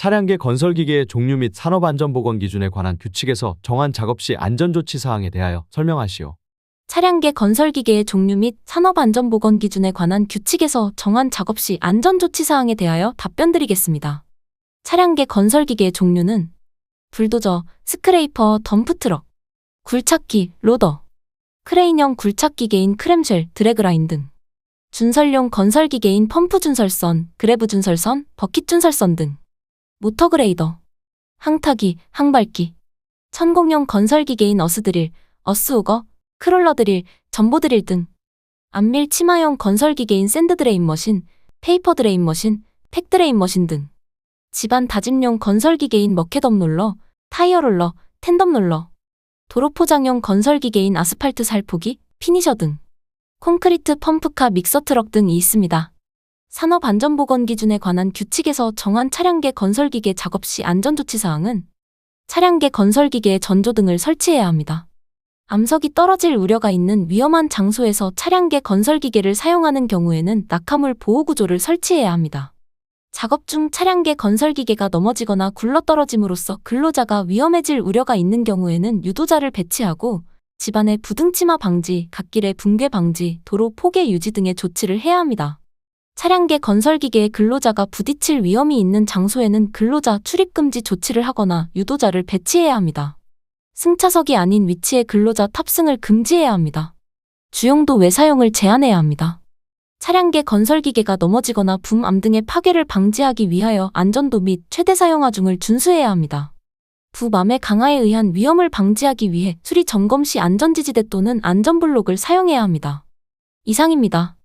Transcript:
차량계 건설기계의 종류 및 산업안전보건 기준에 관한 규칙에서 정한 작업 시 안전조치 사항에 대하여 설명하시오. 차량계 건설기계의 종류 및 산업안전보건 기준에 관한 규칙에서 정한 작업 시 안전조치 사항에 대하여 답변드리겠습니다. 차량계 건설기계의 종류는 불도저, 스크레이퍼, 덤프트럭, 굴착기, 로더, 크레인형 굴착기계인 크램쉘, 드래그라인 등 준설용 건설기계인 펌프 준설선, 그래브 준설선, 버킷 준설선 등 모터그레이더, 항타기, 항발기, 천공용 건설기계인 어스드릴, 어스오거, 크롤러드릴, 전보드릴 등 안밀 치마형 건설기계인 샌드드레인 머신, 페이퍼 드레인 머신, 팩드레인 머신 등 집안 다짐용 건설기계인 머켓업 롤러, 타이어 롤러, 텐덤 롤러, 도로 포장용 건설기계인 아스팔트 살포기, 피니셔 등 콘크리트 펌프카 믹서 트럭 등이 있습니다. 산업안전보건 기준에 관한 규칙에서 정한 차량계 건설기계 작업 시 안전조치 사항은 차량계 건설기계에 전조 등을 설치해야 합니다. 암석이 떨어질 우려가 있는 위험한 장소에서 차량계 건설기계를 사용하는 경우에는 낙하물 보호구조를 설치해야 합니다. 작업 중 차량계 건설기계가 넘어지거나 굴러떨어짐으로써 근로자가 위험해질 우려가 있는 경우에는 유도자를 배치하고 집안의 부등치마 방지, 갓길의 붕괴 방지, 도로 포개 유지 등의 조치를 해야 합니다. 차량계 건설기계의 근로자가 부딪힐 위험이 있는 장소에는 근로자 출입금지 조치를 하거나 유도자를 배치해야 합니다. 승차석이 아닌 위치에 근로자 탑승을 금지해야 합니다. 주용도 외사용을 제한해야 합니다. 차량계 건설기계가 넘어지거나 붐암 등의 파괴를 방지하기 위하여 안전도 및 최대 사용 하중을 준수해야 합니다. 부맘의 강화에 의한 위험을 방지하기 위해 수리 점검 시 안전지지대 또는 안전블록을 사용해야 합니다. 이상입니다.